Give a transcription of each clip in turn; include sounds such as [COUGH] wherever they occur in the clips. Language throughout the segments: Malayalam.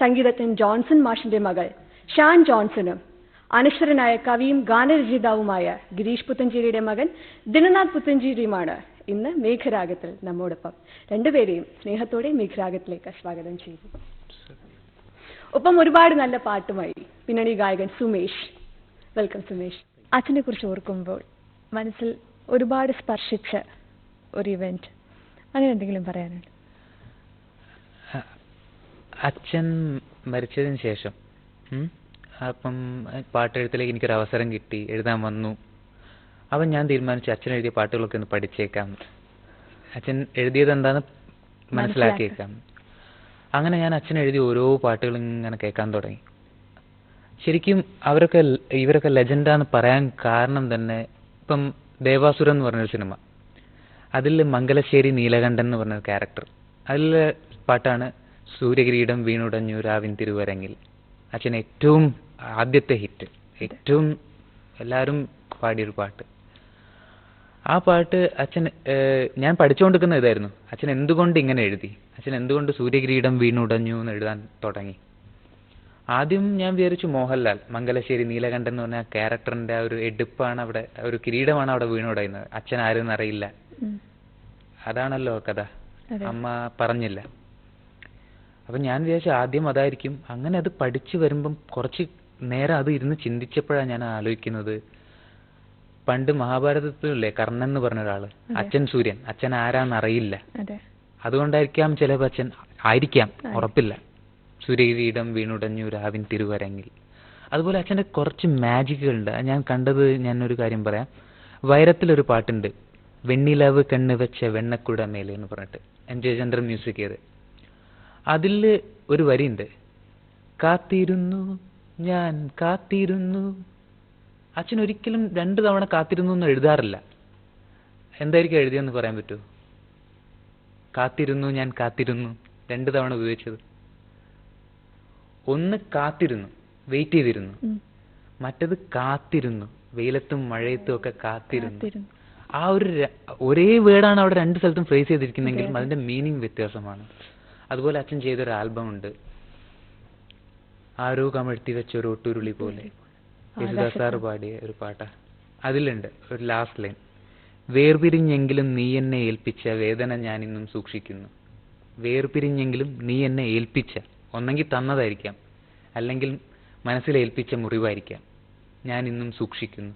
സംഗീതജ്ഞൻ ജോൺസൺ മാഷിന്റെ മകൾ ഷാൻ ജോൺസണും അനശ്വരനായ കവിയും ഗാനരചയിതാവുമായ ഗിരീഷ് പുത്തഞ്ചേരിയുടെ മകൻ ദിനനാഥ് പുത്തഞ്ചേരിയുമാണ് ഇന്ന് മേഘരാഗത്തിൽ നമ്മോടൊപ്പം. രണ്ടുപേരെയും സ്നേഹത്തോടെ മേഘരാഗത്തിലേക്ക് സ്വാഗതം ചെയ്തു ഒപ്പം ഒരുപാട് നല്ല പാട്ടുമായി പിന്നണി ഗായകൻ സുമേഷ്. വെൽക്കം സുമേഷ്. അച്ഛനെ കുറിച്ച് ഓർക്കുമ്പോൾ മനസ്സിൽ ഒരുപാട് സ്പർശിച്ച ഒരു ഇവന്റ്. അങ്ങനെ എന്തെങ്കിലും പറയാനുണ്ട്? അച്ഛൻ മരിച്ചതിന് ശേഷം അപ്പം പാട്ടെഴുത്തിലേക്ക് എനിക്കൊരു അവസരം കിട്ടി എഴുതാൻ വന്നു. അപ്പം ഞാൻ തീരുമാനിച്ചു അച്ഛൻ എഴുതിയ പാട്ടുകളൊക്കെ ഒന്ന് പഠിച്ചേക്കാം. അച്ഛൻ എഴുതിയത് എന്താന്ന് മനസ്സിലാക്കിയേക്കാം അങ്ങനെ ഞാൻ അച്ഛൻ എഴുതിയ ഓരോ പാട്ടുകളും ഇങ്ങനെ കേൾക്കാൻ തുടങ്ങി. ശരിക്കും അവരൊക്കെ ഇവരൊക്കെ ലെജൻഡാന്ന് പറയാൻ കാരണം തന്നെ ഇപ്പം ദേവാസുരം എന്ന് പറഞ്ഞൊരു സിനിമ. അതിൽ മംഗലശ്ശേരി നീലകണ്ഠൻ എന്ന് പറഞ്ഞൊരു ക്യാരക്ടർ. അതിലെ പാട്ടാണ് സൂര്യകിരീടം വീണുടഞ്ഞു രാവിൻ തിരുവരങ്ങിൽ. അച്ഛൻ ഏറ്റവും ആദ്യത്തെ ഹിറ്റ്. ഏറ്റവും എല്ലാവരും പാടിയൊരു പാട്ട്. ആ പാട്ട് അച്ഛൻ ഞാൻ പഠിച്ചുകൊണ്ടിരിക്കുന്ന ഇതായിരുന്നു. അച്ഛൻ എന്തുകൊണ്ട് ഇങ്ങനെ എഴുതി? അച്ഛൻ എന്തുകൊണ്ട് സൂര്യകിരീടം വീണുടഞ്ഞു എന്ന് എഴുതാൻ തുടങ്ങി? ആദ്യം ഞാൻ വിചാരിച്ചു മോഹൻലാൽ മംഗലശ്ശേരി നീലകണ്ഠൻ എന്ന് പറഞ്ഞ ക്യാരക്ടറിന്റെ ആ ഒരു എടുപ്പാണ് അവിടെ ഒരു കിരീടമാണ് അവിടെ വീണുടയുന്നത്. അച്ഛൻ ആരും അറിയില്ല അതാണല്ലോ കഥ. അമ്മ പറഞ്ഞില്ല. അപ്പൊ ഞാൻ വിചാരിച്ചു ആദ്യം അതായിരിക്കും. അങ്ങനെ അത് പഠിച്ചു വരുമ്പം കുറച്ച് നേരം അത് ഇരുന്ന് ചിന്തിച്ചപ്പോഴാണ് ഞാൻ ആലോചിക്കുന്നത്. പണ്ട് മഹാഭാരതത്തിലല്ലേ കർണൻ എന്ന് പറഞ്ഞ ഒരാൾ? അച്ഛൻ സൂര്യൻ. അച്ഛൻ ആരാന്ന് അറിയില്ല. അതെ. അതുകൊണ്ടായിരിക്കാം ചിലപ്പോൾ അച്ഛൻ ആയിരിക്കാം. ഉറപ്പില്ല. സൂര്യകിരീടം വീണുടഞ്ഞു രാവിൻ തിരുവരങ്ങിൽ. അതുപോലെ അച്ഛന്റെ കുറച്ച് മാജിക്കുകളുണ്ട്. ഉണ്ട് ഞാൻ കണ്ടത് ഞാൻ ഒരു കാര്യം പറയാം. വൈരത്തിലൊരു പാട്ടുണ്ട്. വെണ്ണിലവ് കണ്ണ് വെച്ച വെണ്ണക്കുട മേലെ എന്ന് പറഞ്ഞിട്ട്. എം ജയചന്ദ്രൻ മ്യൂസിക് ചെയ്ത്. അതിൽ ഒരു വരിയുണ്ട്. കാത്തിരുന്നു ഞാൻ കാത്തിരുന്നു. അച്ഛൻ ഒരിക്കലും രണ്ടു തവണ കാത്തിരുന്നു എന്ന് എഴുതാറില്ല. എന്തായിരിക്കും എഴുതിയെന്ന് പറയാൻ പറ്റുമോ കാത്തിരുന്നു ഞാൻ കാത്തിരുന്നു. രണ്ട് തവണ ഉപയോഗിച്ചത്. ഒന്ന് കാത്തിരുന്നു വെയിറ്റ് ചെയ്തിരുന്നു. മറ്റത് കാത്തിരുന്നു വെയിലത്തും മഴയത്തും ഒക്കെ കാത്തിരുന്നു. ആ ഒരു ഒരേ വേർഡാണ് അവിടെ രണ്ട് സ്ഥലത്തും ഫ്രേസ് ചെയ്തിരിക്കുന്നെങ്കിലും അതെ, അതെ. അതിന്റെ മീനിങ് വ്യത്യാസമാണ്. അതുപോലെ അച്ഛൻ ചെയ്തൊരു ആൽബം ഉണ്ട്. ആരോ കമഴ്ത്തി വെച്ച ഒരു ഒട്ടുരുളി പോലെ. യേശുദാസ് സാർ പാടിയ ഒരു പാട്ടാ. അതിലുണ്ട് ഒരു ലാസ്റ്റ് ലൈൻ വേർപിരിഞ്ഞെങ്കിലും നീ എന്നെ ഏൽപ്പിച്ച വേദന ഞാൻ ഇന്നും സൂക്ഷിക്കുന്നു. വേർപിരിഞ്ഞെങ്കിലും നീ എന്നെ ഏൽപ്പിച്ച ഒന്നെങ്കിൽ തന്നതായിരിക്കാം. അല്ലെങ്കിൽ മനസ്സിലേൽപ്പിച്ച മുറിവായിരിക്കാം. ഞാൻ ഇന്നും സൂക്ഷിക്കുന്നു.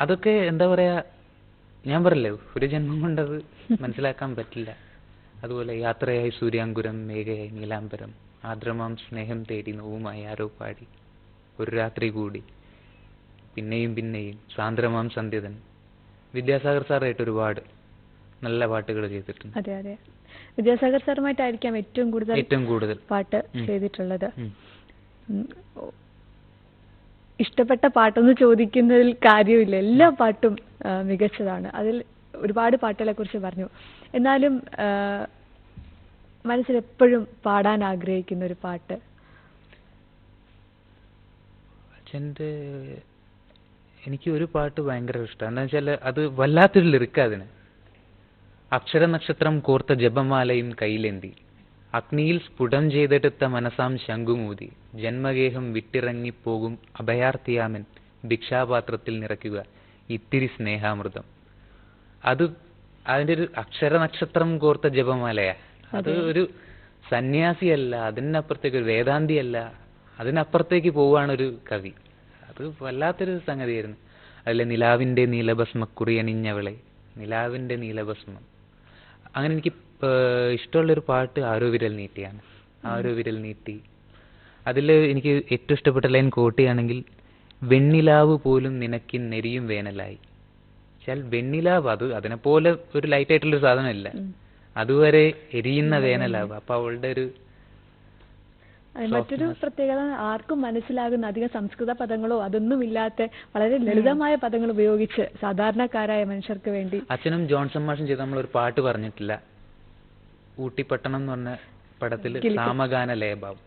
അതൊക്കെ എന്താ പറയാ ഞാൻ പറയല്ലേ ഒരു ജന്മം കൊണ്ടത് [LAUGHS] മനസ്സിലാക്കാൻ പറ്റില്ല. അതുപോലെ യാത്രയായി സൂര്യാങ്കുരം മേഘയായി നീലാംബരം ആദ്രമാം സ്നേഹം തേടി നോവുമായി ആരോ പാടി. ഒരു രാത്രി കൂടി. പിന്നെയും പിന്നെയും സാന്ദ്രമാം സന്ധ്യതൻ. വിദ്യാസാഗർ സാറായിട്ട് ഒരുപാട് നല്ല പാട്ടുകൾ ചെയ്തിട്ടുണ്ട്. അതെ അതെ. വിദ്യാസാഗർ സാറുമായിട്ടായിരിക്കാം ഏറ്റവും കൂടുതൽ ഏറ്റവും കൂടുതൽ. പാട്ട്. ചെയ്തിട്ടുള്ളത്. ഇഷ്ടപ്പെട്ട പാട്ടെന്ന് ചോദിക്കുന്നതിൽ കാര്യമില്ല. എല്ലാ പാട്ടും മികച്ചതാണ്. അതിൽ ഒരുപാട് പാട്ടുകളെ കുറിച്ച് പറഞ്ഞു. എന്നാലും എപ്പോഴും പാടാൻ ആഗ്രഹിക്കുന്ന ഒരു പാട്ട്. അച്ഛന്റെ എനിക്ക് ഒരു പാട്ട് ഭയങ്കര ഇഷ്ടമാണ്. എന്താ വെച്ചാൽ അത് വല്ലാത്തൊരു ലിറിക്ക അതിന്. അക്ഷര നക്ഷത്രം കോർത്ത ജപമാലയും കയ്യിലെന്തി അഗ്നിയിൽ സ്ഫുടം ചെയ്തെടുത്ത മനസാം ശംഖുമൂതി. ജന്മഗേഹം വിട്ടിറങ്ങിപ്പോകും അഭയാർത്ഥിയാമൻ ഭിക്ഷാപാത്രത്തിൽ നിറയ്ക്കുക. ഇത്തിരി സ്നേഹാമൃതം. അത് അതിന്റെ ഒരു അക്ഷര നക്ഷത്രം കോർത്ത ജപമാലയാ. അത്. ഒരു സന്യാസിയല്ല അതിനപ്പുറത്തേക്ക് ഒരു വേദാന്തിയല്ല അതിനപ്പുറത്തേക്ക് പോവാണ് ഒരു കവി. അത് വല്ലാത്തൊരു സംഗതിയായിരുന്നു. അതിലെ നിലാവിന്റെ നീലഭസ്മ കുറിയണിഞ്ഞവളെ നിലാവിന്റെ നീലഭസ്മം. അങ്ങനെ എനിക്ക് ഇഷ്ടമുള്ള ഇഷ്ടമുള്ളൊരു പാട്ട് ആരോ വിരൽ നീട്ടിയാണ്. ആരോ വിരൽ നീട്ടി. അതിൽ എനിക്ക് ഏറ്റവും ഇഷ്ടപ്പെട്ട ലൈൻ കോട്ടിയാണെങ്കിൽ വെണ്ണിലാവ് പോലും നിനക്കിൻ നെരിയും വേനലായി. വെച്ചാൽ വെണ്ണിലാവ് അത് അതിനെപ്പോലെ ഒരു ലൈറ്റ് ആയിട്ടുള്ളൊരു സാധനമില്ല. ഉം. അതുവരെ എരിയുന്ന വേനലാവ് അപ്പൊ അവളുടെ ഒരു മറ്റൊരു. പ്രത്യേകത ആർക്കും മനസ്സിലാകുന്ന അധികം സംസ്കൃത പദങ്ങളോ അതൊന്നും ഇല്ലാത്ത വളരെ ലളിതമായ പദങ്ങൾ ഉപയോഗിച്ച് സാധാരണക്കാരായ മനുഷ്യർക്ക് വേണ്ടി. അച്ഛനും ജോൺസൺ മാഷും ചെയ്ത് നമ്മൾ ഒരു പാട്ട് പറഞ്ഞിട്ടില്ല. ഊട്ടിപ്പട്ടണം എന്ന് പറഞ്ഞ പടത്തിൽ. സാമഗാന ലയഭാവം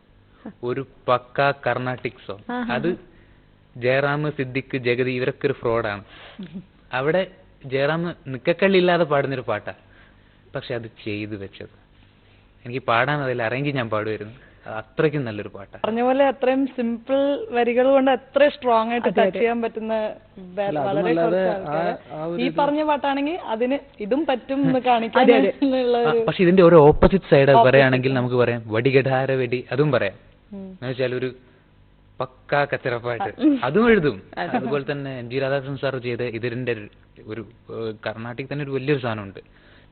ഒരു പക്ക കർണാട്ടിക് സോങ്. അത് ജയറാം സിദ്ദിഖ് ജഗതി ഇവരൊക്കെ ഒരു ഫ്രോഡാണ് അവിടെ ജയറാം നിക്കക്കള്ളി ഇല്ലാതെ പാടുന്നൊരു പാട്ടാ. പക്ഷെ അത് ചെയ്തു വെച്ചത്. എനിക്ക് പാടാൻ അതിൽ അറേഞ്ച് ഞാൻ പാടുമായിരുന്നു അത്രയ്ക്കും നല്ലൊരു പാട്ടാണ് പറഞ്ഞ പോലെ അത്രയും സിമ്പിൾ വരികൾ കൊണ്ട് അത്ര സ്ട്രോങ് ആയിട്ട് ടച്ച് ചെയ്യാൻ പറ്റുന്ന വളരെ. ഈ പറഞ്ഞ പാട്ടാണെങ്കിൽ അതിന് ഇതും പറ്റും എന്ന് [LAUGHS] കാണിക്കാൻ പക്ഷെ ഇതിന്റെ ഒരു ഓപ്പോസിറ്റ് സൈഡ് പറയുകയാണെങ്കിൽ നമുക്ക് പറയാം. വടികഠാര വെടി അതും പറയാം. എന്നുവെച്ചാൽ എന്ന് വെച്ചാൽ ഒരു പക്കാ കച്ചറപ്പാട്ട് അതും എഴുതും. അതുപോലെ തന്നെ എം ജി രാധാകൃഷ്ണൻ സാർ ചെയ്ത ഇതിന്റെ ഒരു- കർണാട്ടിക് തന്നെ ഒരു വലിയൊരു സാധനമുണ്ട്.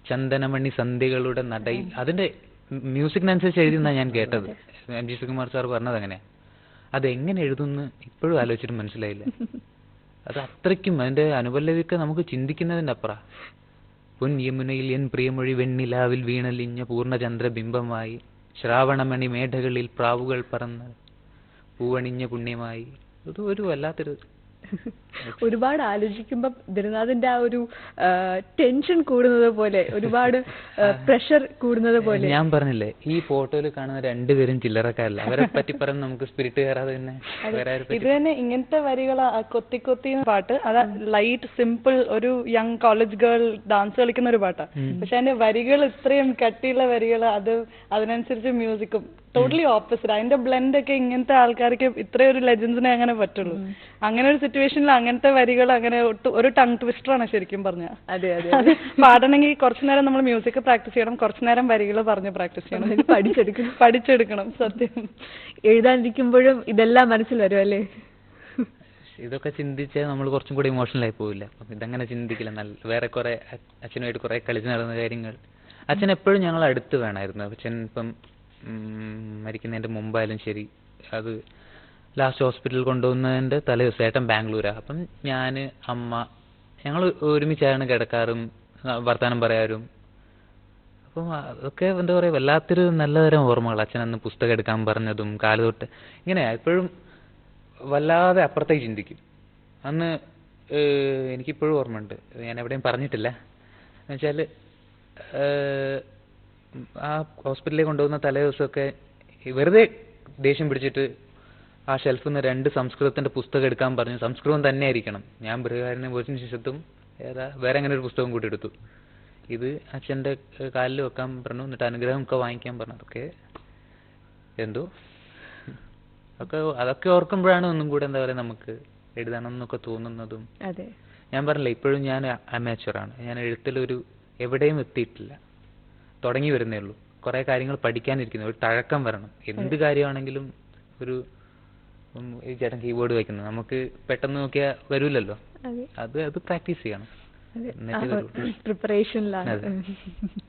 ചന്ദനമണി സന്ധ്യകളുടെ നടയിൽ അതിന്റെ മ്യൂസിക്കിനനുസരിച്ച് എഴുതിയെന്നാ ഞാൻ കേട്ടത്. എം ജി ശ്രീകുമാർ സാർ പറഞ്ഞത് അങ്ങനെ. അതെങ്ങനെ എഴുതുന്ന ഇപ്പോഴും ആലോചിച്ചിട്ട് മനസ്സിലായില്ല. [LAUGHS] അത് അത്രയ്ക്കും അതിന്റെ അനുപല്ലവിയൊക്കെ നമുക്ക് ചിന്തിക്കുന്നതിന്റെ അപ്പുറ. പൊൻ യമുനയിൽ എൻ പ്രിയമൊഴി വെണ്ണിലാവിൽ വീണലിഞ്ഞ പൂർണചന്ദ്രബിംബമായി. ശ്രാവണമണി മേഘകളിൽ പ്രാവുകൾ പറന്ന്. പൂവണിഞ്ഞ പുണ്യമായി. അത് ഒരു വല്ലാത്തൊരു ഒരുപാട് ആലോചിക്കുമ്പോൾ ദിനനാഥിന്റെ ആ ഒരു ടെൻഷൻ കൂടുന്നത് പോലെ ഒരുപാട് പ്രഷർ [LAUGHS] കൂടുന്നത് പോലെ. ഞാൻ പറഞ്ഞില്ലേ ഈ ഫോട്ടോയിൽ കാണുന്ന രണ്ടുപേരും ചില്ലറക്കാരല്ല. അവരെ പറ്റി പറഞ്ഞ് നമുക്ക് സ്പിരിറ്റ് കയറാതെ തന്നെ ഇത് തന്നെ ഇങ്ങനത്തെ വരികൾ കൊത്തി കൊത്തി പാട്ട്. അത് ലൈറ്റ് സിമ്പിൾ ഒരു യങ് കോളേജ് ഗേൾ ഡാൻസ് കളിക്കുന്ന ഒരു പാട്ടാ. പക്ഷെ അതിന്റെ വരികൾ ഇത്രയും കട്ടിയുള്ള വരികൾ അത് അതിനനുസരിച്ച് മ്യൂസിക്കും. ടോട്ടലി ഓപ്പോസിറ്റ് അതിന്റെ ബ്ലെൻഡ് ഒക്കെ ഇങ്ങനത്തെ ആൾക്കാർക്ക് ഇത്രയും ഒരു ലെജൻസിനെ അങ്ങനെ പറ്റുള്ളൂ. അങ്ങനെ ഒരു സിറ്റുവേഷനിൽ അങ്ങനത്തെ വരികൾ അങ്ങനെ ഒരു ടങ് ട്വിസ്റ്റർ ആണ് ശരിക്കും പറഞ്ഞ. അതെ അതെ പാടണമെങ്കിൽ കുറച്ചു നേരം നമ്മൾ മ്യൂസിക് പ്രാക്ടീസ് ചെയ്യണം കുറച്ചു നേരം വരികൾ പറഞ്ഞ് പ്രാക്ടീസ് ചെയ്യണം. ഇത് പഠിച്ചെടുക്കണം. പഠിച്ചെടുക്കണം സത്യം. എഴുതാനിരിക്കുമ്പോഴും ഇതെല്ലാം മനസ്സിൽ വരും അല്ലേ? ഇതൊക്കെ ചിന്തിച്ചാൽ നമ്മൾ കുറച്ചും കൂടി ഇമോഷണൽ ആയി പോവില്ല. അപ്പം ഇതങ്ങനെ ചിന്തിക്കില്ല. നല്ല വേറെ കുറെ അച്ഛനുമായിട്ട് കുറെ കളിച്ച് നടന്ന കാര്യങ്ങൾ. അച്ഛൻ എപ്പോഴും ഞങ്ങൾ അടുത്ത് വേണമായിരുന്നു. അച്ഛൻ ഇപ്പം മരിക്കുന്നതിന്റെ മുമ്പായാലും ശരി അത് ലാസ്റ്റ് ഹോസ്പിറ്റലിൽ കൊണ്ടുവന്നതിന്റെ തലേ ദിവസം ഏട്ടൻ ബാംഗ്ലൂരാണ് അപ്പം ഞാൻ അമ്മ ഞങ്ങൾ ഒരുമിച്ചാണ് കിടക്കാറും വർത്തമാനം പറയാറും. അപ്പം അതൊക്കെ എന്താ പറയുക വല്ലാത്തൊരു നല്ലതരം ഓർമ്മകൾ അച്ഛൻ അന്ന് പുസ്തകം എടുക്കാൻ പറഞ്ഞതും കാൽ തൊട്ട്. ഇങ്ങനെ എപ്പോഴും വല്ലാതെ അപ്പുറത്തേക്ക് ചിന്തിക്കും. അന്ന് എനിക്കിപ്പോഴും ഓർമ്മയുണ്ട്. ഞാൻ എവിടെയും പറഞ്ഞിട്ടില്ല. എന്നുവെച്ചാൽ ആ ഹോസ്പിറ്റലിൽ കൊണ്ടുപോകുന്ന തലേ ദിവസമൊക്കെ വെറുതെ ദേഷ്യം പിടിച്ചിട്ട് ആ ഷെൽഫിൽ നിന്ന് രണ്ട് സംസ്കൃതത്തിന്റെ പുസ്തകം എടുക്കാൻ പറഞ്ഞു. സംസ്കൃതം തന്നെ ആയിരിക്കണം. ഞാൻ ബൃഹകാരനെ പോയതിനു ശേഷത്തും ഏതാ വേറെ അങ്ങനെ ഒരു പുസ്തകം കൂട്ടി എടുത്തു. ഇത് അച്ഛന്റെ കാലിൽ വെക്കാൻ പറഞ്ഞു. എന്നിട്ട് അനുഗ്രഹം ഒക്കെ വാങ്ങിക്കാൻ പറഞ്ഞു. അതൊക്കെ എന്തോ? ഒക്കെ അതൊക്കെ ഓർക്കുമ്പോഴാണ് ഒന്നും കൂടെ എന്താ പറയാ നമുക്ക് എഴുതണം എന്നൊക്കെ തോന്നുന്നതും. അതെ. ഞാൻ പറഞ്ഞില്ല ഇപ്പോഴും ഞാൻ അമേച്ചറാണ് ആണ്. ഞാൻ എഴുത്തിലൊരു എവിടെയും എത്തിയിട്ടില്ല. തുടങ്ങി വരുന്നേ ഉള്ളൂ. കുറേ കാര്യങ്ങൾ പഠിക്കാനിരിക്കുന്നു. ഒരു തഴക്കം വരണം. എന്ത് കാര്യമാണെങ്കിലും ഒരു ഈ ചേട്ടൻ കീബോർഡ് വയ്ക്കുന്നത് നമുക്ക് പെട്ടെന്ന് നോക്കിയാൽ വരൂലല്ലോ. അതെ. അത് പ്രാക്ടീസ് ചെയ്യണം. അതെ. എന്നിട്ടേ. പ്രിപ്പറേഷനിലാണ് അതെ. [LAUGHS]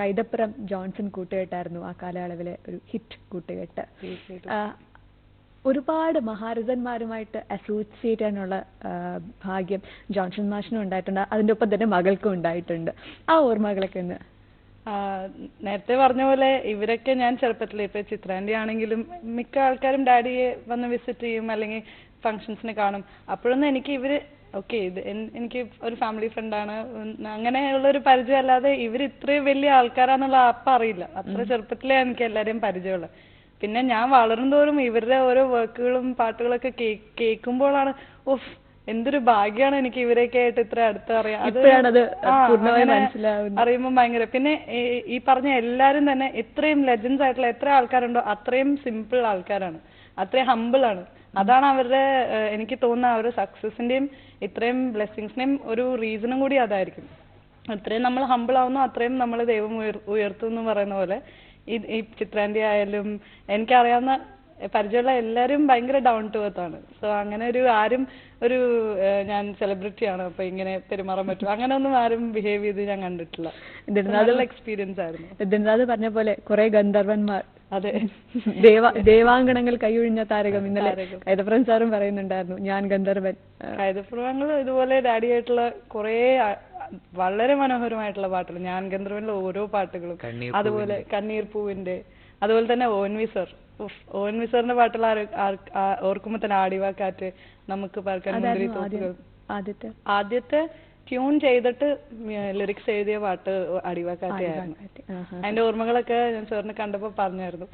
കൈതപ്പുറം ജോൺസൺ കൂട്ടുകെട്ടായിരുന്നു ആ കാലയളവിലെ ഒരു ഹിറ്റ് കൂട്ടുകെട്ട്. ഒരുപാട് മഹാരഥന്മാരുമായിട്ട് അസോസിയേറ്റ് ചെയ്യാനുള്ള ഭാഗ്യം ജോൺസൺ മാഷിനും ഉണ്ടായിട്ടുണ്ട്. അതിന്റെ ഒപ്പം തന്നെ മകൾക്കും ഉണ്ടായിട്ടുണ്ട്. ആ ഓർമ്മകളൊക്കെ ഒന്ന്. നേരത്തെ പറഞ്ഞ പോലെ ഇവരൊക്കെ ഞാൻ ചെറുപ്പത്തിൽ ഇപ്പൊ ചിത്രാന്റെ ആണെങ്കിലും മിക്ക ആൾക്കാരും ഡാഡിയെ വന്ന് വിസിറ്റ് ചെയ്യും അല്ലെങ്കിൽ ഫങ്ഷൻസിന് കാണും. അപ്പോഴൊന്നും എനിക്ക് ഇവർ ഓക്കെ ഇത് എനിക്ക് ഒരു ഫാമിലി ഫ്രണ്ടാണ് അങ്ങനെയുള്ള ഒരു പരിചയം അല്ലാതെ ഇവർ ഇത്രയും വലിയ ആൾക്കാരാന്നുള്ള അപ്പം അറിയില്ല. അത്ര ചെറുപ്പത്തിലേ എനിക്ക് എല്ലാവരെയും പരിചയമുള്ളത് പിന്നെ ഞാൻ വളരും തോറും ഇവരുടെ ഓരോ വർക്കുകളും പാട്ടുകളൊക്കെ കേൾക്കുമ്പോഴാണ് ഓഫ് എന്തൊരു ഭാഗ്യമാണ് എനിക്ക് ഇവരെയൊക്കെ ആയിട്ട് ഇത്ര അടുത്ത് അറിയാം അത് അറിയുമ്പോൾ ഭയങ്കര. പിന്നെ ഈ- ഈ പറഞ്ഞ എല്ലാരും തന്നെ ഇത്രയും ലെജൻസ് ആയിട്ടുള്ള എത്ര ആൾക്കാരുണ്ടോ അത്രയും സിമ്പിൾ ആൾക്കാരാണ്. അത്രയും ഹമ്പിൾ ആണ്. അതാണ് അവരുടെ എനിക്ക് തോന്നുന്ന അവരുടെ സക്സസിന്റെയും ഇത്രയും ബ്ലെസ്സിങ്സിന്റെയും ഒരു റീസണും കൂടി അതായിരിക്കും. അത്രയും നമ്മൾ ഹമ്പിൾ ആവുന്നു അത്രയും നമ്മൾ ദൈവം ഉയർ ഉയർത്തും എന്ന് പറയുന്ന പോലെ. ഈ ഈ ചിത്രാന്റി ആയാലും എനിക്കറിയാവുന്ന പരിചയമുള്ള എല്ലാവരും ഭയങ്കര ഡൗൺ ടു എർത്ത് ആണ്. സോ അങ്ങനെ ഒരു ആരും ഒരു ഞാൻ സെലിബ്രിറ്റി ആണ്. അപ്പൊ ഇങ്ങനെ പെരുമാറാൻ പറ്റും. അങ്ങനെ ഒന്നും ആരും ബിഹേവ് ചെയ്ത് ഞാൻ കണ്ടിട്ടില്ല. നല്ല എക്സ്പീരിയൻസ് ആയിരുന്നു. പറഞ്ഞ പോലെ കുറെ ഗന്ധർവന്മാർ അതെ. ദേവ ദേവാങ്കണങ്ങൾ കൈയൊഴിഞ്ഞ താരകം ഇന്നലെ കൈതപ്രം സാറും പറയുന്നുണ്ടായിരുന്നു ഞാൻ ഗന്ധർവൻ. കൈതപ്രവങ്ങൾ ഇതുപോലെ ഡാഡി ആയിട്ടുള്ള കുറേ വളരെ മനോഹരമായിട്ടുള്ള പാട്ടുകൾ ഞാൻ ഗന്ധർവനിലെ ഓരോ പാട്ടുകളും അതുപോലെ കണ്ണീർ പൂവിന്റെ അതുപോലെ തന്നെ ഓൻ വി സർ. ഉഫ്, ഓൻ വി സാറിന്റെ പാട്ടുകൾ ഓർക്കുമ്പോ തന്നെ ആടിവാക്കാറ്റ് നമുക്ക് പറക്കാൻ മുന്തിരി തോപ്പുകൾ ആദ്യം ആദ്യത്തെ. ആദ്യത്തെ ട്യൂൺ ചെയ്തിട്ട് ലിറിക്സ് എഴുതിയ പാട്ട് അടിവാക്കാറ്റയായിരുന്നു. അതിന്റെ ഓർമ്മകളൊക്കെ ഞാൻ സാറിന് കണ്ടപ്പോ പറഞ്ഞായിരുന്നു.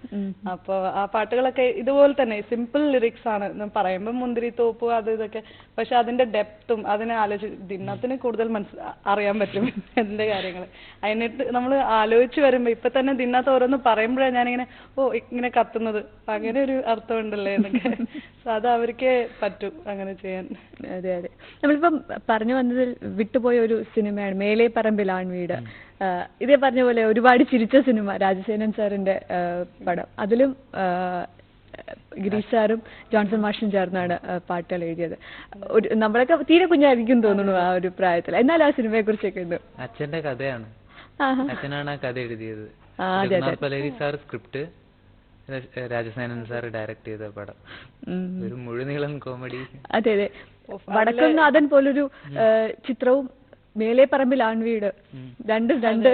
അപ്പോൾ അപ്പൊ ആ പാട്ടുകളൊക്കെ ഇതുപോലെ തന്നെ സിമ്പിൾ ലിറിക്സ് ആണ്. പറയുമ്പോൾ പറയുമ്പോ മുന്തിരി തോപ്പ് അത് ഇതൊക്കെ. പക്ഷെ അതിന്റെ ഡെപ്തും അതിനെ ആലോചി ദിനത്തിന് കൂടുതൽ മനസ്സി അറിയാൻ പറ്റും [LAUGHS] എന്റെ കാര്യങ്ങൾ അതിനിട്ട് നമ്മൾ ആലോചിച്ച് വരുമ്പോ ഇപ്പൊ തന്നെ ദിനത്ത് ഓരോന്ന് പറയുമ്പോഴാണ് ഞാനിങ്ങനെ ഓ ഇങ്ങനെ കത്തുന്നത്. അങ്ങനെ ഒരു അർത്ഥം ഉണ്ടല്ലേ എന്നൊക്കെ [LAUGHS] അത് അവർക്ക് പറ്റും അങ്ങനെ ചെയ്യാൻ. അതെ അതെ. നമ്മളിപ്പം പറഞ്ഞു വന്നതിൽ വിട്ടുപോയ ഒരു സിനിമയാണ് മേലെ പറമ്പിൽ ആൺവീട് ഇതേ പറഞ്ഞ പോലെ ഒരുപാട് ചിരിച്ച സിനിമ രാജസേനൻ സാറിന്റെ പടം. അതിലും ഗിരീഷ് സാറും ജോൺസൺ മാഷും ചേർന്നാണ് പാട്ടുകൾ എഴുതിയത്. ഒരു നമ്മളൊക്കെ തീരെ കുഞ്ഞായിരിക്കും തോന്നുന്നു ആ ഒരു പ്രായത്തിൽ. എന്നാൽ ആ സിനിമയെ കുറിച്ചൊക്കെ ഒന്ന് അച്ഛന്റെ കഥയാണ്. അച്ഛനാണ് ആ കഥ എഴുതിയത്. Sir script. Rajasenan sir direct ചെയ്ത പടം. ഒരു മുഴുനീളം കോമഡി. അതെ അതെ. വടക്കുന്നാഥൻ പോലൊരു ചിത്രവും മേലെ പറമ്പിൽ ആൺവീട് രണ്ടും രണ്ട്.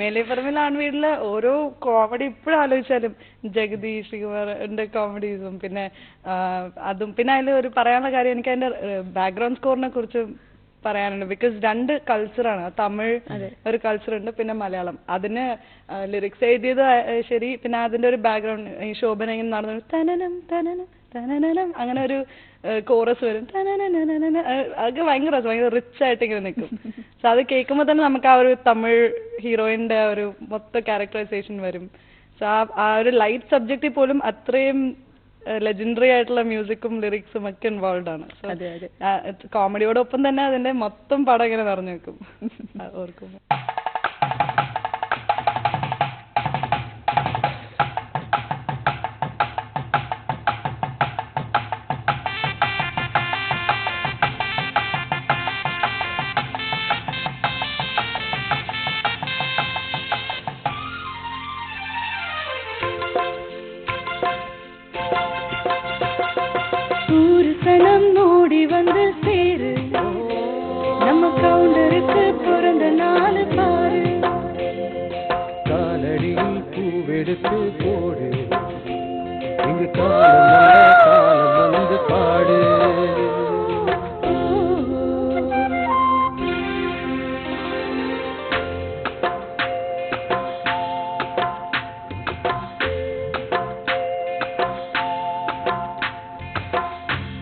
മേലെപ്പറമ്പിൽ ആൺവീടിലെ ഓരോ കോമഡി ഇപ്പോഴും ആലോചിച്ചാലും ജഗതി ശ്രീകുമാറിന്റെ കോമഡീസും പിന്നെ അതും. പിന്നെ അതിൽ ഒരു പറയാനുള്ള കാര്യം എനിക്ക് അതിന്റെ ബാക്ക്ഗ്രൗണ്ട് സ്കോറിനെ കുറിച്ച് പറയാനുണ്ട്. ബിക്കോസ് രണ്ട് കൾച്ചറാണ് തമിഴ് ഒരു കൾച്ചർ ഉണ്ട് പിന്നെ മലയാളം. അതിന് ലിറിക്സ് എഴുതിയത് ശരി പിന്നെ അതിന്റെ ഒരു ബാക്ക്ഗ്രൗണ്ട് ഈ ശോഭന ഇങ്ങനെ നടന്നു. തനനം തനനം തനനനം. അങ്ങനെ ഒരു കോറസ് വരും. തനനനനന അത് അതൊക്കെ ഭയങ്കര ഭയങ്കര റിച്ച് ആയിട്ട് ഇങ്ങനെ നിൽക്കും. സോ അത് കേൾക്കുമ്പോൾ തന്നെ നമുക്ക് ആ ഒരു തമിഴ് ഹീറോയിന്റെ ഒരു മൊത്ത ക്യാരക്ടറൈസേഷൻ വരും. സോ ആ ആ ഒരു ലൈറ്റ് സബ്ജക്റ്റിൽ പോലും അത്രയും ലെജൻഡറി ആയിട്ടുള്ള മ്യൂസിക്കും ലിറിക്സും ഒക്കെ ഇൻവോൾവ് ആണ്. കോമഡിയോടൊപ്പം തന്നെ അതിന്റെ മൊത്തം പടം ഇങ്ങനെ നിറഞ്ഞു നിൽക്കും. [LAUGHS] ആ, இங்கு காலம் காலம் வந்து பாடு.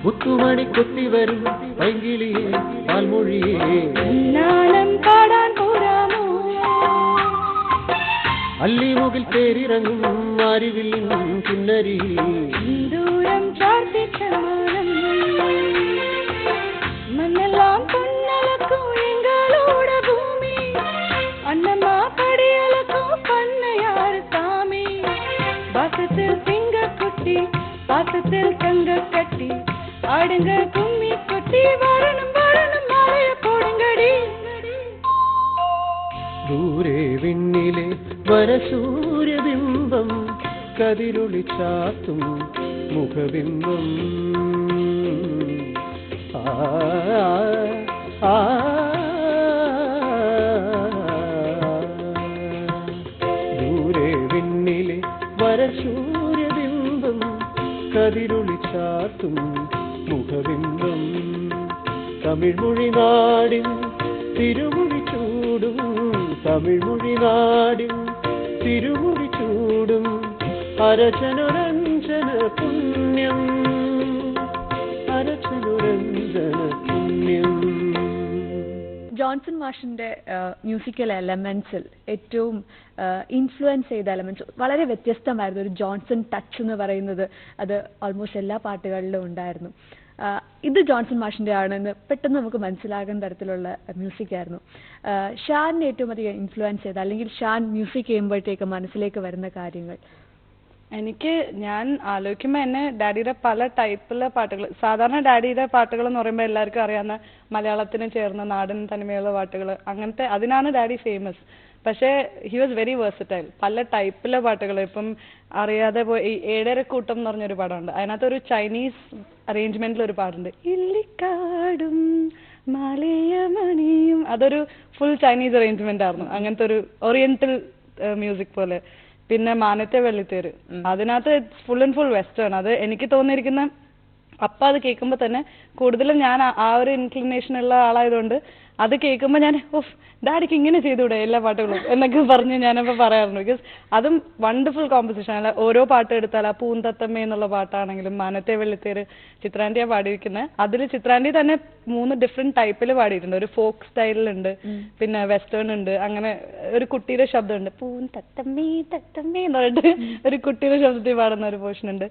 முத்துமணி கொத்தி வரும் பைங்கிலியே பால்மொழியே. நாளம் பாடான் അല്ലിമുകിൽ തേരിറങ്ങും അരിവിൽ നിന്നും കിന്നരി ദൂരം പ്രാർത്ഥിക്കണം വരസൂര്യബിംബം കതിരുളി ചാത്തും മുഖബിംബം. ആ, ആ, ദൂരെ വിണ്ണിലെ വരസൂര്യബിംബം കതിരുളി ചാത്തും മുഖബിംബം. തമിഴ്മൊഴി നാടിൻ തിരുമുടി ചൂടും തമിഴ്മൊഴി നാടിൻ തിരുമുടി ചൂടും അരചനുരഞ്ജന പുണ്യം. അരചനുരഞ്ജന പുണ്യം. ജോൺസൺ മാഷിന്റെ മ്യൂസിക്കൽ എലമെന്റ്സിൽ ഏറ്റവും ഇൻഫ്ലുവൻസ് ചെയ്ത എലമെന്റ്സ് വളരെ വ്യത്യസ്തമായിരുന്നു ഒരു ജോൺസൺ ടച്ച് എന്ന് പറയുന്നത്. അത് ഓൾമോസ്റ്റ് എല്ലാ പാട്ടുകളിലും ഉണ്ടായിരുന്നു. ഇത് ജോൺസൺ മാഷിന്റെ ആണെന്ന് പെട്ടെന്ന് നമുക്ക് മനസ്സിലാകുന്ന തരത്തിലുള്ള മ്യൂസിക് ആയിരുന്നു. ഷാനിനെ ഏറ്റവും അധികം ഇൻഫ്ലുവൻസ് ചെയ്ത അല്ലെങ്കിൽ ഷാൻ മ്യൂസിക് ചെയ്യുമ്പോഴത്തേക്ക് മനസ്സിലേക്ക് വരുന്ന കാര്യങ്ങൾ? എനിക്ക് ഞാൻ ആലോചിക്കുമ്പോൾ എന്നെ ഡാഡിയുടെ പല ടൈപ്പിലെ പാട്ടുകൾ സാധാരണ ഡാഡിയുടെ പാട്ടുകൾ എന്ന് പറയുമ്പോൾ എല്ലാവർക്കും അറിയാവുന്ന മലയാളത്തിന് ചേർന്ന നാടൻ തനിമയുള്ള പാട്ടുകൾ അങ്ങനത്തെ അതിനാണ് ഡാഡി ഫേമസ് പക്ഷേ ഹി വാസ് വെരി വേഴ്സറ്റൈൽ പല ടൈപ്പിലെ പാട്ടുകൾ ഇപ്പം അറിയാതെ പോയി ഏഴര കൂട്ടം എന്ന് പറഞ്ഞൊരു പാടമുണ്ട് അതിനകത്ത് ഒരു ചൈനീസ് അറേഞ്ച്മെന്റിൽ ഒരു പാട്ടുണ്ട് ഇല്ലിക്കാടും മലയമണിയും. അതൊരു ഫുൾ ചൈനീസ് അറേഞ്ച്മെന്റ് ആയിരുന്നു. അങ്ങനത്തെ ഒരു ഓറിയന്റൽ മ്യൂസിക് പോലെ. പിന്നെ മാനത്തെ വെള്ളിത്തേര്. അതിനകത്ത് ഫുൾ ആൻഡ് ഫുൾ വെസ്റ്റേൺ അത് എനിക്ക് തോന്നിയിരിക്കുന്ന അപ്പൊ അത് കേൾക്കുമ്പോൾ തന്നെ കൂടുതലും ഞാൻ ആ- ആ ഒരു ഇൻക്ലിനേഷൻ ഉള്ള ആളായതുകൊണ്ട് അത് കേൾക്കുമ്പോൾ ഞാൻ ഓഫ് ഡാഡിക്ക് ഇങ്ങനെ ചെയ്തുകൂടെ എല്ലാ പാട്ടുകളും? എന്നൊക്കെ പറഞ്ഞ് ഞാനപ്പോൾ പറയാറുണ്ട്. ബിക്കോസ് അതും വണ്ടർഫുൾ കോമ്പസിഷൻ അല്ല. ഓരോ പാട്ട് എടുത്താൽ ആ പൂന്തത്തമ്മ എന്നുള്ള പാട്ടാണെങ്കിലും മാനത്തെ വെള്ളിത്തേര് ചിത്രാന്റിയാ പാടിയിരിക്കുന്നത്. അതിൽ ചിത്രാന്റി തന്നെ മൂന്ന് ഡിഫറെന്റ് ടൈപ്പിൽ പാടിയിട്ടുണ്ട്. ഒരു ഫോക്ക് സ്റ്റൈലിലുണ്ട് പിന്നെ വെസ്റ്റേൺ ഉണ്ട് അങ്ങനെ ഒരു കുട്ടിയുടെ ശബ്ദമുണ്ട് പൂന്തത്തമ്മേ തത്തമ്മേ തത്തമ്മേ എന്ന് പറഞ്ഞിട്ട് ഒരു കുട്ടിയുടെ ശബ്ദത്തിൽ പാടുന്ന ഒരു പോർഷൻ ഉണ്ട്.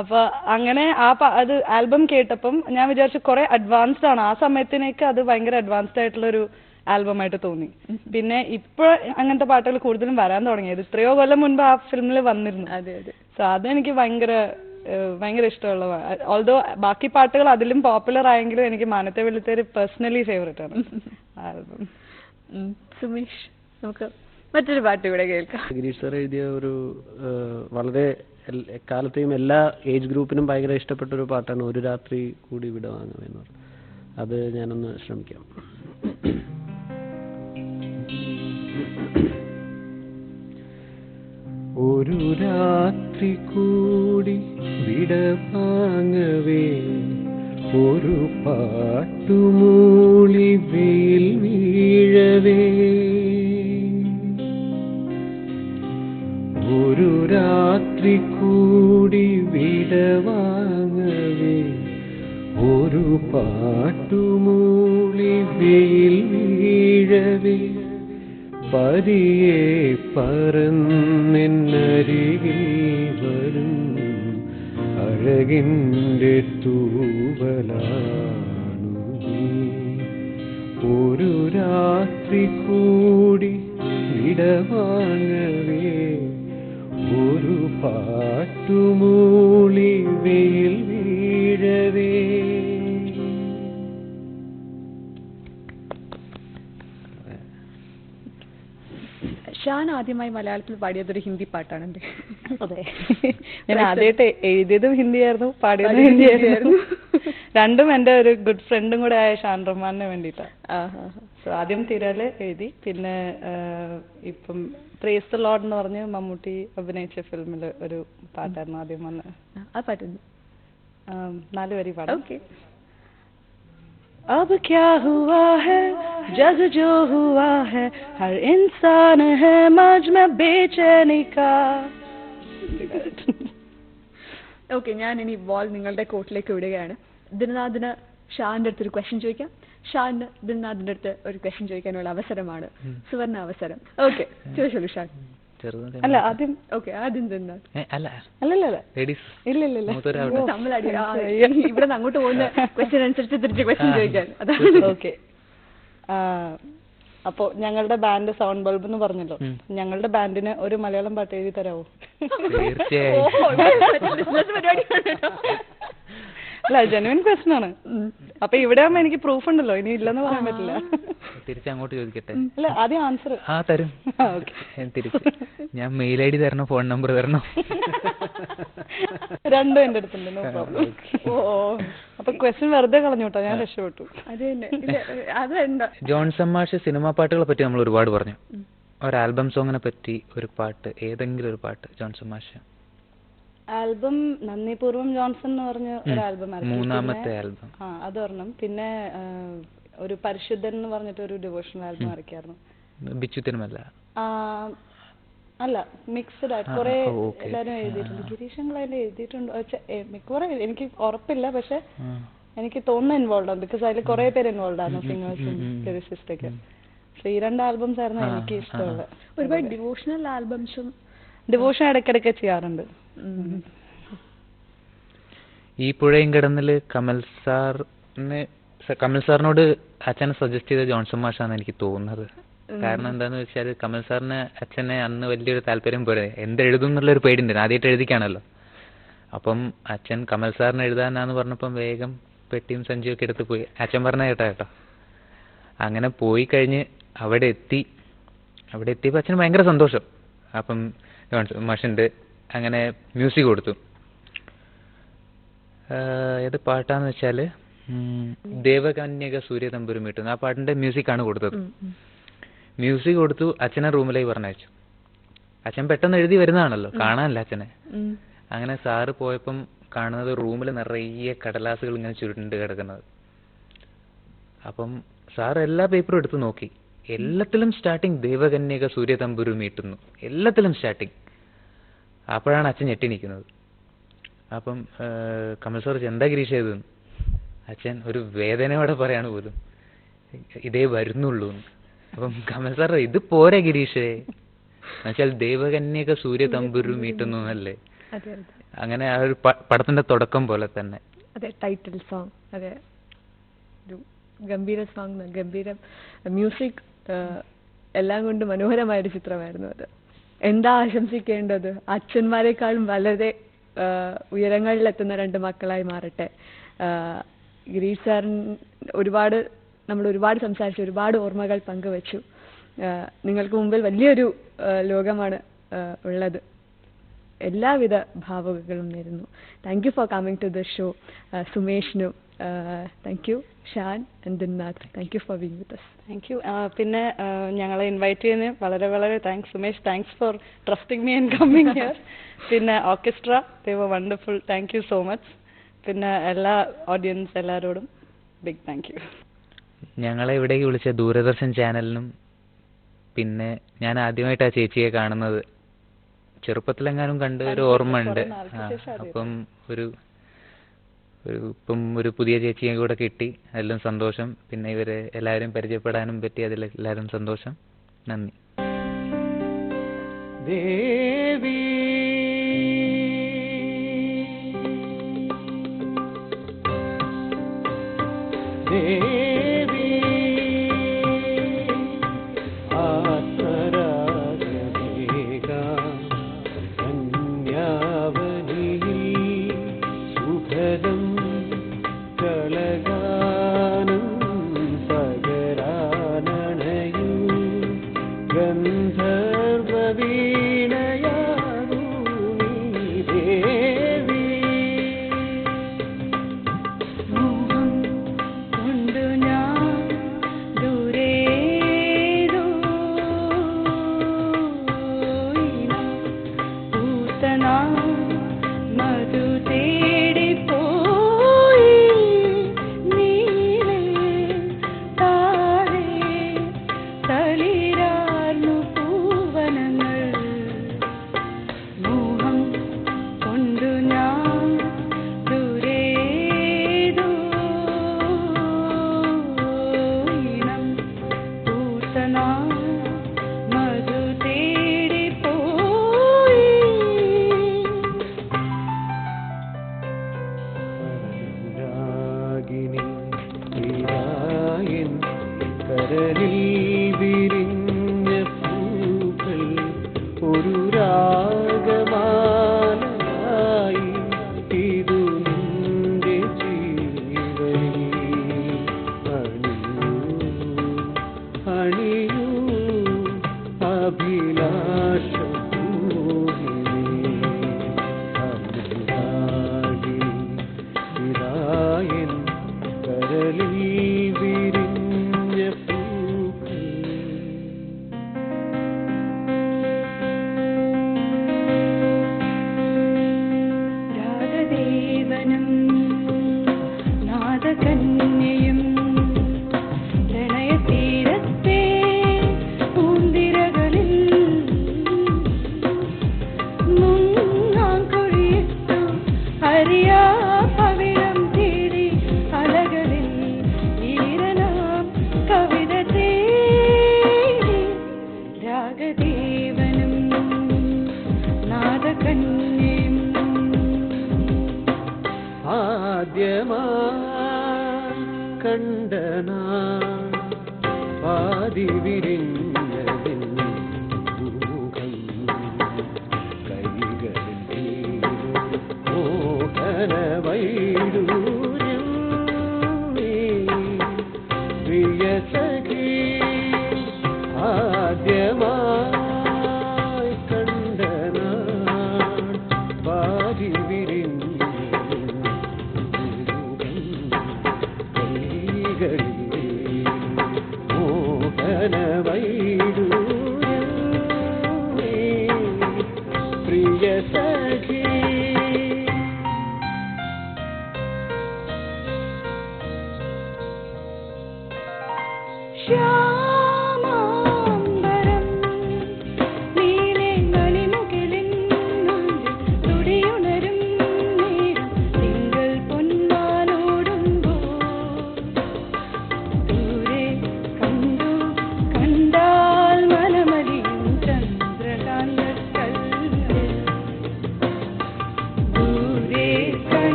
അപ്പൊ അങ്ങനെ ആ അത് ആൽബം കേട്ടപ്പം ഞാൻ വിചാരിച്ചു കുറെ അഡ്വാൻസ്ഡ് ആണ്. ആ സമയത്തിനേക്ക് അത് ഭയങ്കര അഡ്വാൻസ്ഡ് ആയിട്ടുള്ള ഒരു ആൽബമായിട്ട് തോന്നി. പിന്നെ ഇപ്പൊ അങ്ങനത്തെ പാട്ടുകൾ കൂടുതലും വരാൻ തുടങ്ങിയത്. എത്രയോ കൊല്ലം മുൻപ് ആ ഫിലിമിൽ വന്നിരുന്നു. അതെ അതെ. സോ അതെനിക്ക് ഭയങ്കര ഭയങ്കര ഇഷ്ടമുള്ള ഓൾദോ ബാക്കി പാട്ടുകൾ അതിലും പോപ്പുലർ ആയെങ്കിലും എനിക്ക് മാനത്തെ വെള്ളിത്തേര് പേഴ്സണലി ഫേവറേറ്റ് ആണ്. ആൽബം. സുമേഷ് നമുക്ക് മറ്റൊരു പാട്ട് ഇവിടെ കേൾക്കാം. ഗിരീഷ് സാർ എഴുതിയ ഒരു വളരെ എക്കാലത്തെയും എല്ലാ ഏജ് ഗ്രൂപ്പിനും ഭയങ്കര ഇഷ്ടപ്പെട്ട ഒരു പാട്ടാണ് ഒരു രാത്രി കൂടി വിട വാങ്ങുമെന്ന് പറഞ്ഞു. അത് ഞാനൊന്ന് ശ്രമിക്കാം. ഒരു രാത്രി കൂടി വിട വാങ്ങവേ. ഒരു പാട്ടുമൂളി വെയിൽ വീഴവേ. ഒരു രാത്രി കൂടി വിട വാങ്ങവേ. ഒരു പാട്ടുമൂളി വെയിൽ വീഴവേ. പതിയെ പറന്നെന്നരികിൽ വരും. അഴകിന്റെ തൂവലാണു ഒരു രാത്രി കൂടി വിടവാങ്ങവേ ഒരു പാട്ടുമൂളി വെയിൽ ഷാൻ ആദ്യമായി മലയാളത്തിൽ പാടിയത് ഒരു ഹിന്ദി പാട്ടാണ് അതെ. [LAUGHS] ഞാൻ ആദ്യമായിട്ട് എഴുതിയതും ഹിന്ദിയായിരുന്നു പാടിയതും ഹിന്ദി ഹിന്ദിയായിരുന്നു. [LAUGHS] രണ്ടും എന്റെ ഒരു ഗുഡ് ഫ്രണ്ടും കൂടെ ആയ ഷാൻ റഹ്മാനെ വേണ്ടിയിട്ടാണ് സോ ആദ്യം തിരൽ എഴുതി പിന്നെ ഇപ്പം പ്രേസ് ദ ലോഡ് എന്ന് പറഞ്ഞ് മമ്മൂട്ടി അഭിനയിച്ച ഫിലിമിൽ ഒരു പാട്ടായിരുന്നു ആദ്യം വന്ന്. ആ പാട്ടുണ്ട് നാലുവരി നാല് വരി പാടാം. ഓക്കെ अब क्या हुआ है जग जो हुआ है हर इंसान है मज में बेचैनी का ഓക്കെ ഞാൻ ഇനി ബോൾ നിങ്ങളുടെ കോർട്ടിലേക്ക് വിടുകയാണ് ദിനനാഥിന് ഷാന്റെ അടുത്ത് ഒരു ക്വസ്റ്റ്യൻ ചോദിക്കാം ഷാന് ദിനനാഥിന്റെ അടുത്ത് ഒരു ക്വസ്റ്റ്യൻ ചോദിക്കാനുള്ള അവസരമാണ് സുവർണ അവസരം ഓക്കെ ചോദിച്ചോളൂ ഷാൻ ചെറുത് അല്ല ആദ്യം ഓക്കെ ആദ്യം അല്ല അല്ലല്ല ലേഡീസ് ഇല്ല ഇല്ല ഇവിടെ അങ്ങോട്ട് പോകുന്ന ക്വസ്റ്റ്യൻ അനുസരിച്ച് തിരിച്ച് ക്വസ്റ്റ്യൻ ചോദിക്കാൻ അതാണ് ഓക്കെ അപ്പോ ഞങ്ങളുടെ ബാൻഡ് സൗണ്ട് ബൾബ് എന്ന് പറഞ്ഞല്ലോ ഞങ്ങളുടെ ബാൻഡിന് ഒരു മലയാളം പാട്ട് എഴുതി തരാവോ തീർച്ചയായും അല്ല ജെനുവിൻ ക്വസ്റ്റൻ ആണ്. അപ്പൊ ഇവിടെ ആകുമ്പോ എനിക്ക് പ്രൂഫ് ഉണ്ടല്ലോ. ഇനി ഇല്ലെന്ന് പറയാൻ പറ്റില്ല. തിരിച്ചു അങ്ങോട്ട് ചോദിക്കട്ടെ? അല്ല ആദ്യം ആൻസർ ആ തരും. ഓക്കെ ഞാൻ തിരിച്ച്. ഞാൻ മെയിൽ ഐ ഡി തരണോ ഫോൺ നമ്പർ തരണോ. രണ്ടും എന്റെ അടുത്തുണ്ട് നോ പ്രോബ്ലം ഓ. അപ്പൊ ക്വസ്റ്റ്യൻ വെറുതെ കളഞ്ഞു കേട്ടോ ഞാൻ രക്ഷപ്പെട്ടു. അത് തന്നെ. ജോൺസൺ മാഷ് സിനിമാ പാട്ടുകളെ പറ്റി നമ്മൾ ഒരുപാട് പറഞ്ഞു. ഒരു ആൽബം സോങ്ങിനെ പറ്റി ഒരു പാട്ട് ഏതെങ്കിലും ഒരു പാട്ട് ജോൺസൺ മാഷ് ആൽബം നന്ദിപൂർവം ജോൺസൺ എന്ന് പറഞ്ഞ ഒരു. ആൽബം മൂന്നാമത്തെ ആൽബം. ആ അതൊരെണ്ണം പിന്നെ ഒരു പരിശുദ്ധൻ എന്ന് പറഞ്ഞിട്ട് ഒരു ഡിവോഷണൽ ആൽബം ഇറക്കിയായിരുന്നു ബിച്ചു തിരുമല്ല. ആ, അല്ല മിക്സ്ഡ് ആയിട്ട് കുറെ. എല്ലാരും എഴുതിയിട്ടുണ്ട്. ഗിരീഷൻ അതിന്റെ എഴുതിയിട്ടുണ്ട്. മിക്കവാറും എനിക്ക് ഉറപ്പില്ല പക്ഷെ എനിക്ക് തോന്നുന്നു ഇൻവോൾവ് ആണ്. ബിക്കോസ് അതിൽ കുറെ പേര് ഇൻവോൾവ് ആണ് സിംഗേഴ്സും ലിറിസിസ്റ്റ് ഒക്കെ. സോ ഈ രണ്ട് ആൽബംസ് ആയിരുന്നു എനിക്ക് ഇഷ്ടമുള്ളത്. ഇഷ്ടമുള്ള ഒരുപാട് ഡിവോഷണൽ ആൽബംസും ഡിവോഷൻ ഇടയ്ക്കിടയ്ക്ക് ചെയ്യാറുണ്ട്. ഈ പുഴയും കിടന്നിൽ കമൽ സാറിന് കമൽ സാറിനോട് അച്ഛനെ സജസ്റ്റ് ചെയ്ത ജോൺസൺ മാഷാണ് എനിക്ക് തോന്നുന്നത്. കാരണം എന്താന്ന് വെച്ചാൽ കമൽ സാറിന് അച്ഛനെ അന്ന് വലിയൊരു താല്പര്യം പോലെ എന്തെഴുതും എന്നുള്ള ഒരു പേടിണ്ടായിരുന്നു ആദ്യമായിട്ട് എഴുതിക്കാണല്ലോ. അപ്പം അച്ഛൻ കമൽ സാറിന് എഴുതാനാന്ന് പറഞ്ഞപ്പം വേഗം പെട്ടിയും സഞ്ചിയും ഒക്കെ എടുത്ത് പോയി. അച്ഛൻ പറഞ്ഞ കേട്ടോ കേട്ടോ. അങ്ങനെ പോയി കഴിഞ്ഞ് അവിടെ എത്തി. അവിടെ എത്തിയപ്പോൾ അച്ഛന് ഭയങ്കര സന്തോഷം. അപ്പം മാഷുണ്ട് അങ്ങനെ മ്യൂസിക് കൊടുത്തു. ഏത് പാട്ടാന്ന് വെച്ചാൽ ദേവകന്യക സൂര്യ സൂര്യതമ്പുരു മീട്ടുന്നു ആ പാട്ടിന്റെ മ്യൂസിക് ആണ് കൊടുത്തത്. മ്യൂസിക് കൊടുത്തു അച്ഛനെ റൂമിലേക്ക് പറഞ്ഞയച്ചു. അച്ഛൻ പെട്ടെന്ന് എഴുതി വരുന്നതാണല്ലോ കാണാനല്ല അച്ഛനെ. അങ്ങനെ സാറ് പോയപ്പം കാണുന്നത് റൂമിൽ നിറയെ കടലാസുകൾ ഇങ്ങനെ ചുരുണ്ട് കിടക്കുന്നത്. അപ്പം സാർ എല്ലാ പേപ്പറും എടുത്ത് നോക്കി. എല്ലാത്തിലും സ്റ്റാർട്ടിങ് ദേവകന്യക സൂര്യതമ്പുരു മീട്ടുന്നു എല്ലാത്തിലും സ്റ്റാർട്ടിങ് അപ്പോഴാണ് അച്ഛൻ ഞെട്ടി നിൽക്കുന്നത് അപ്പം കമൽ സാർ എന്താ ഗിരീഷ് ചെയ്തതെന്ന് അച്ഛൻ ഒരു വേദനയോടെ പറയാണ് പോലും ഇതേ വരുന്നുള്ളൂ. അപ്പം കമൽ സാർ ഇത് പോരെ ഗിരീഷേ? എന്നുവെച്ചാൽ ദൈവകന്യക സൂര്യ തമ്പുരു മീട്ടുന്നു എന്നല്ലേ അതെ അങ്ങനെ ആ ഒരു പടത്തിന്റെ തുടക്കം പോലെ തന്നെ. അതെ ടൈറ്റിൽ സോങ്. അതെ ഒരു ഗംഭീര സോങ് ഗംഭീര മ്യൂസിക് എല്ലാം കൊണ്ട് മനോഹരമായ ഒരു ചിത്രമായിരുന്നു അത്. എന്താ ആശംസിക്കേണ്ടത്? അച്ഛന്മാരെക്കാളും വളരെ ഉയരങ്ങളിലെത്തുന്ന രണ്ട് മക്കളായി മാറട്ടെ. ഗിരീഷ് സാറിൻ ഒരുപാട് നമ്മൾ ഒരുപാട് സംസാരിച്ചു ഒരുപാട് ഓർമ്മകൾ പങ്കുവച്ചു. നിങ്ങൾക്ക് മുമ്പിൽ വലിയൊരു ലോകമാണ് ഉള്ളത്. എല്ലാവിധ ഭാവുകകളും നേരുന്നു. Thank you for coming to the show സുമേഷിനും thank you Shan and thank you for being with us. Thank you പിന്നെ ആ, ഞങ്ങളെ ഇൻവൈറ്റ് ചെയ്യുന്നതിന് വളരെ വളരെ thanks Sumesh. Thanks for trusting me and coming here പിന്നെ orchestra they were wonderful thank you so much പിന്നെ എല്ലാ ഓഡിയൻസ് എല്ലാവരോടും ബിഗ് താങ്ക് യു ഞങ്ങളെ ഇവിടേക്ക് വിളിച്ച ദൂരദർശൻ ചാനലിനും പിന്നെ ഞാൻ ആദ്യമായിട്ടാ ചേച്ചിയെ കാണുന്നത്. ചെറുപ്പത്തിലെങ്ങാനും കണ്ട ഒരു ഓർമ്മ ഉണ്ട്. അപ്പം ഒരു ഒരു ഇപ്പം ഒരു പുതിയ ചേച്ചിയെ കൂടെ കിട്ടി. അതിലും സന്തോഷം. പിന്നെ ഇവരെ എല്ലാവരും പരിചയപ്പെടാനും പറ്റി അതിൽ എല്ലാവരും സന്തോഷം. നന്ദി. ദേവി. ദേവി.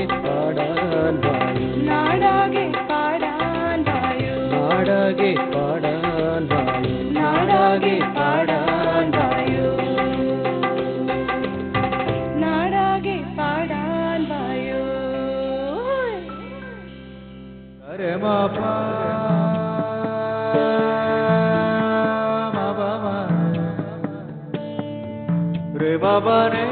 நாடாகே பாடான் வாயு நாடாகே பாடான் வாயு நாடாகே பாடான் வாயு நாடாகே பாடான் வாயு நாடாகே பாடான் வாயு அரே மாபா रे बाबा रे